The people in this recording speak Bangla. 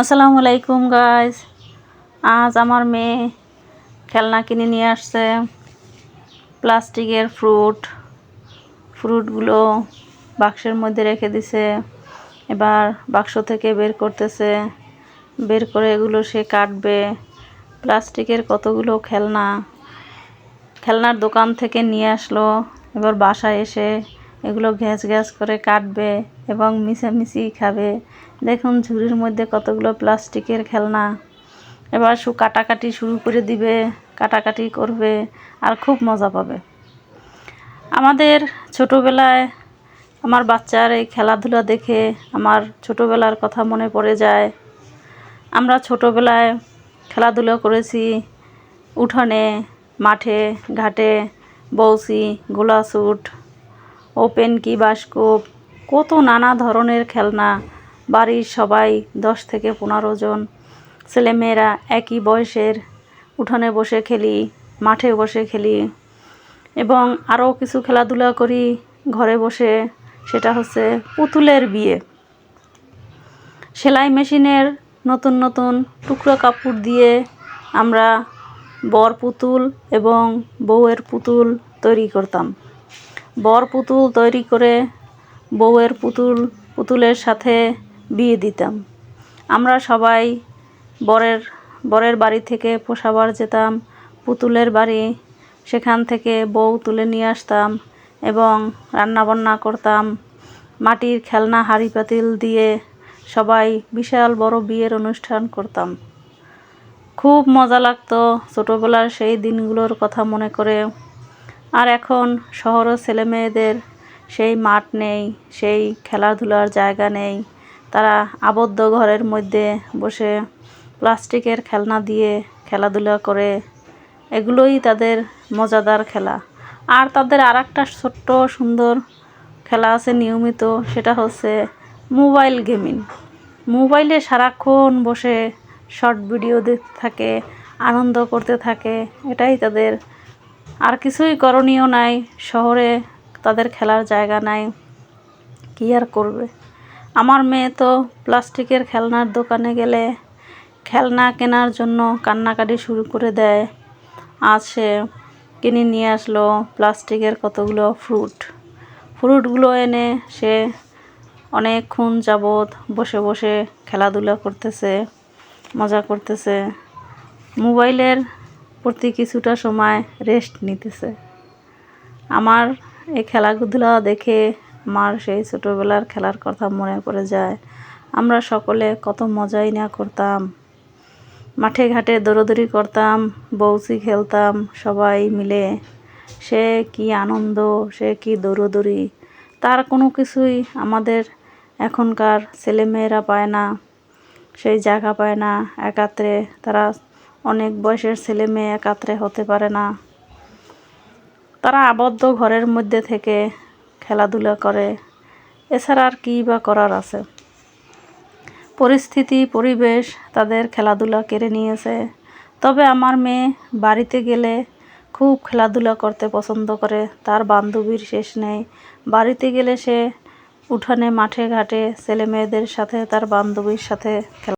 আসসালামু আলাইকুম গাইস আজ আমার মেয়ে খেলনা কিনে নিয়ে আসছে। প্লাস্টিকের ফ্রুট, ফ্রুটগুলো বাক্সের মধ্যে রেখে দিছে। এবার বাক্স থেকে বের করতেছে। বের করে এগুলো সে কাটবে। প্লাস্টিকের কতগুলো খেলনা। খেলনার দোকান থেকে নিয়ে আসলো। এবার বাসায় এসে এগুলো ঘ্যাস ঘ্যাস করে কাটবে। এবং মিশামিশি খাবে। দেখুন ঝুড়ির মধ্যে কতগুলো প্লাস্টিকের খেলনা। এবার শু কাটাকাটি শুরু করে দিবে, কাটাকাটি করবে, আর খুব মজা পাবে। আমাদের ছোটোবেলায় আমার বাচ্চার এই খেলাধুলা দেখে আমার ছোটোবেলার কথা মনে পড়ে যায়। আমরা ছোটোবেলায় খেলাধুলা করেছি, উঠোনে, মাঠে, ঘাটে বৌসি গোলাসুট, ওপেন কি বাস্কোপ কত নানা ধরনের খেলনা। বাড়ির সবাই দশ থেকে পনেরো জন। ছেলেমেয়েরা একই বয়সের, উঠোনে বসে খেলি, মাঠে বসে খেলি। এবং আরও কিছু খেলাধুলা করি, ঘরে বসে, সেটা হচ্ছে পুতুলের বিয়ে। সেলাই মেশিনের নতুন নতুন টুকরো কাপড় দিয়ে আমরা বর পুতুল এবং বউয়ের পুতুল তৈরি করতাম। বর পুতুল তৈরি করে বউয়ের পুতুল, পুতুলের সাথে বিয়ে দিতাম। আমরা সবাই বরের বরের বাড়ি থেকে পোষাবার যেতাম, পুতুলের বাড়ি সেখান থেকে বউ তুলে নিয়ে আসতাম এবং রান্নাবান্না করতাম। মাটির খেলনা, হাঁড়ি পাতিল দিয়ে সবাই বিশাল বড় বিয়ের অনুষ্ঠান করতাম। খুব মজা লাগতো ছোটোবেলার সেই দিনগুলোর কথা মনে করে। আর এখন শহরের ছেলে মেয়েদের সেই মাঠ নেই, সেই খেলাধুলার জায়গা নেই। তারা আবদ্ধ ঘরের মধ্যে বসে প্লাস্টিকের খেলনা দিয়ে খেলাধুলা করে। এগুলোই তাদের মজাদার খেলা। আর তাদের আর একটা ছোট্ট সুন্দর খেলা আছে নিয়মিত, সেটা হচ্ছে মোবাইল গেমিং। মোবাইলে সারাক্ষণ বসে শর্ট ভিডিও দেখতে থাকে, আনন্দ করতে থাকে। এটাই তাদের, আর কিছুই করণীয় নাই শহরে তাদের খেলার জায়গা নাই, কী আর করবে? আমার মেয়ে তো প্লাস্টিকের খেলনার দোকানে গেলে খেলনা কেনার জন্য কান্নাকাটি শুরু করে দেয়। আজ সে কিনে নিয়ে আসলো প্লাস্টিকের কতগুলো ফ্রুট। ফ্রুটগুলো এনে সে অনেকক্ষণ যাবৎ বসে বসে খেলাধুলা করতেছে, মজা করতেছে। মোবাইলের প্রতি কিছুটা সময় রেস্ট নিতেছে। আমার এই খেলাধুলা দেখে মার সেই ছোটোবেলার খেলার কথা মনে পড়ে যায়। আমরা সকলে কত মজাই না করতাম। মাঠে ঘাটে দৌড়দৌড়ি করতাম বৌসি খেলতাম, সবাই মিলে। সে কি আনন্দ, সে কি দৌড়দৌড়ি। তার কোনো কিছুই আমাদের এখনকার ছেলেমেয়েরা পায় না। সেই জায়গা পায় না। একাত্রে তারা অনেক বয়সের ছেলে মেয়ে একাত্রে হতে পারে না। তারা আবদ্ধ ঘরের মধ্যে থেকে খেলাধুলা করে। এছাড়া আর কী বা করার আছে? পরিস্থিতি, পরিবেশ তাদের খেলাধুলা কেড়ে নিয়েছে। তবে আমার মেয়ে বাড়িতে গেলে খুব খেলাধুলা করতে পছন্দ করে। তার বান্ধবীর শেষ নেই। বাড়িতে গেলে সে উঠানে, মাঠে ঘাটে ছেলে মেয়েদের সাথে, তার বান্ধবীর সাথে খেলা